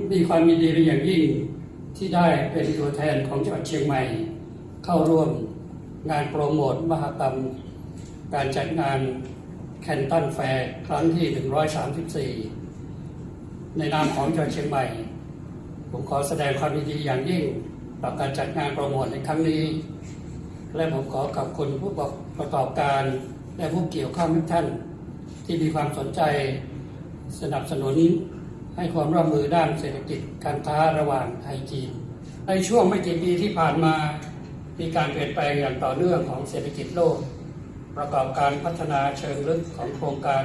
มีความยินดีเป็นอย่างยิ่งที่ได้เป็นตัวแทนของจังหวัดเชียงใหม่ เข้าร่วมงานโปรโมทมหกรรม การจัดงานแคนตันแฟร์ครั้งที่ 134 ในนามของจังหวัดเชียงใหม่ ผมขอแสดงความยินดีอย่างยิ่งต่อการจัดงานโปรโมทในครั้งนี้ และผมขอขอบคุณผู้ประกอบการและผู้เกี่ยวข้องทุกท่าน ที่มีความสนใจสนับสนุน ให้ความร่วมมือด้านเศรษฐกิจการค้าระหว่างไทยจีน ในช่วงไม่กี่ปีที่ผ่านมา มีการเปลี่ยนแปลงอย่างต่อเนื่องของเศรษฐกิจโลก ประกอบการพัฒนาเชิงลึกของโครงการ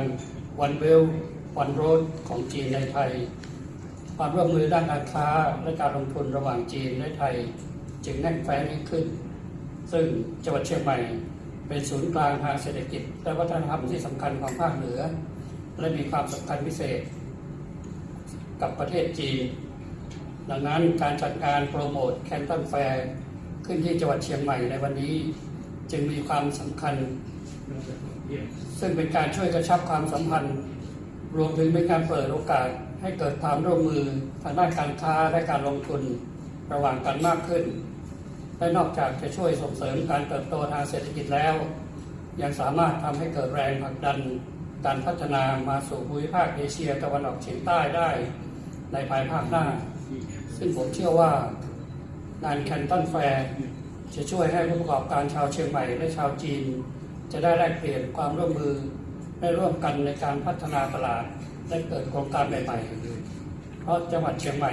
One Belt One Road ของจีนในไทย ความร่วมมือด้านการค้าและการลงทุนระหว่างจีนและไทย จึงแน่นแฟ้นยิ่งขึ้น ซึ่งจังหวัดเชียงใหม่เป็นศูนย์กลางทางเศรษฐกิจ และวัฒนธรรมที่สำคัญของภาคเหนือ และมีความสำคัญพิเศษ กับประเทศจีน ดังนั้นการจัดงานโปรโมทแคนตันแฟร์ขึ้นที่จังหวัดเชียงใหม่ในวันนี้ จึงมีความสำคัญ ซึ่งเป็นการช่วยกระชับความสัมพันธ์ รวมถึงเป็นการเปิดโอกาสให้เกิดความร่วมมือทางด้านการค้าและการลงทุนระหว่างกันมากขึ้น และนอกจากจะช่วยส่งเสริมการเติบโตทางเศรษฐกิจแล้ว ยังสามารถทำให้เกิดแรงผลักดันการพัฒนามาสู่ภูมิภาคเอเชียตะวันออกเฉียงใต้ได้ ในภายภาคหน้า ซึ่งผมเชื่อว่างานแคนตันแฟร์จะช่วยให้ผู้ประกอบการชาวเชียงใหม่และชาวจีน จะได้แลกเปลี่ยนความร่วมมือได้ร่วมกันในการพัฒนาตลาดและเกิดโครงการใหม่ๆ เพราะจังหวัดเชียงใหม่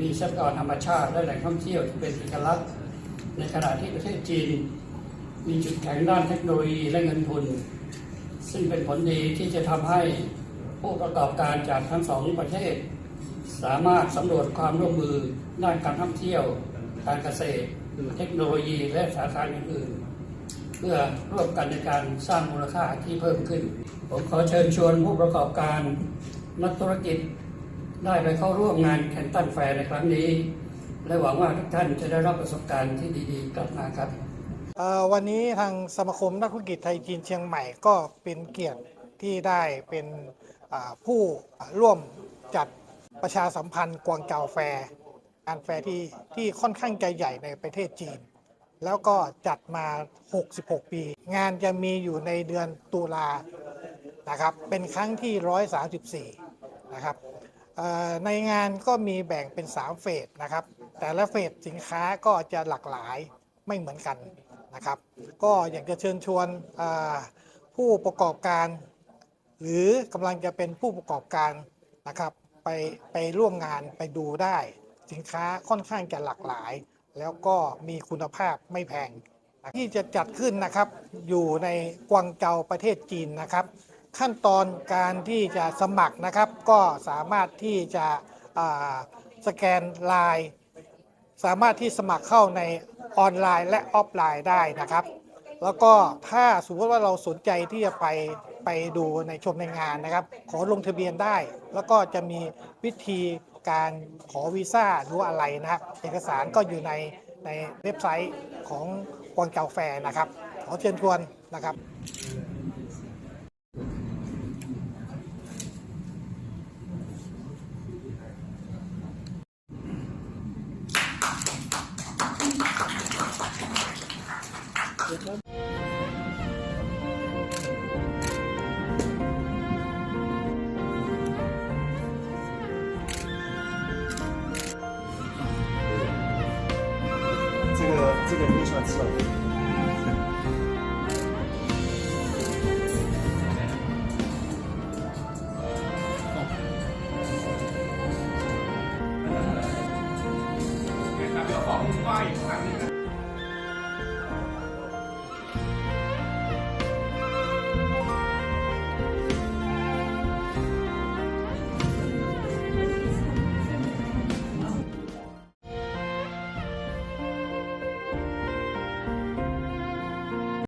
มีทรัพยากรธรรมชาติและแหล่งท่องเที่ยวที่เป็นเอกลักษณ์ ในขณะที่ประเทศจีน มีจุดแข็งด้านเทคโนโลยีและเงินทุน ซึ่งเป็นผลดีที่จะทำให้ผู้ประกอบการจากทั้งสองประเทศ สามารถสำรวจความร่วมมือด้านการท่องเที่ยว การเกษตร เทคโนโลยีและสาขาอื่นๆ เพื่อร่วมกันในการสร้างมูลค่าที่เพิ่มขึ้น ผมขอเชิญชวนผู้ประกอบการนักธุรกิจได้ไปเข้าร่วมงานแคนตันแฟร์ในครั้งนี้ และหวังว่าทุกท่านจะได้รับประสบการณ์ที่ดีๆ กลับมาครับ วันนี้ทางสมาคมนักธุรกิจไทยจีนเชียงใหม่ก็เป็นเกียรติที่ได้เป็นผู้ร่วมจัด ประชาสัมพันธ์กวางเจาแฟร์งานแฟร์ที่ที่ค่อนข้างจใหญ่ในประเทศจีน แล้วก็จัดมา 66 ปี งานจะมีอยู่ในเดือนตุลานะครับ เป็นครั้งที่ 134 นะครับในงานก็มีแบ่งเป็น 3 เฟสนะครับ แต่ละเฟสสินค้าก็จะหลากหลายไม่เหมือนกันนะครับ ก็อยากจะเชิญชวนผู้ประกอบการ หรือกำลังจะเป็นผู้ประกอบการนะครับ ไปไปร่วมงานไปดูได้ สินค้าค่อนข้างจะหลากหลาย แล้วก็มีคุณภาพไม่แพง ที่จะจัดขึ้นนะครับอยู่ในกวางเจาประเทศจีนนะครับ ขั้นตอนการที่จะสมัครนะครับ ก็สามารถที่จะสแกนลน์สามารถที่สมัครเข้าในออนไลน์และออฟไลน์ได้นะครับ แล้วก็ถ้าสมมติว่าเราสนใจที่จะไป ไปดูในชมในงานนะครับ ขอลงทะเบียนได้ แล้วก็จะมีวิธีการขอวีซ่าหรืออะไรนะครับ เอกสารก็อยู่ในในเว็บไซต์ของกวางเจาแฟร์นะครับ ขอเชิญชวนนะครับ这个这个你喜欢吃吗？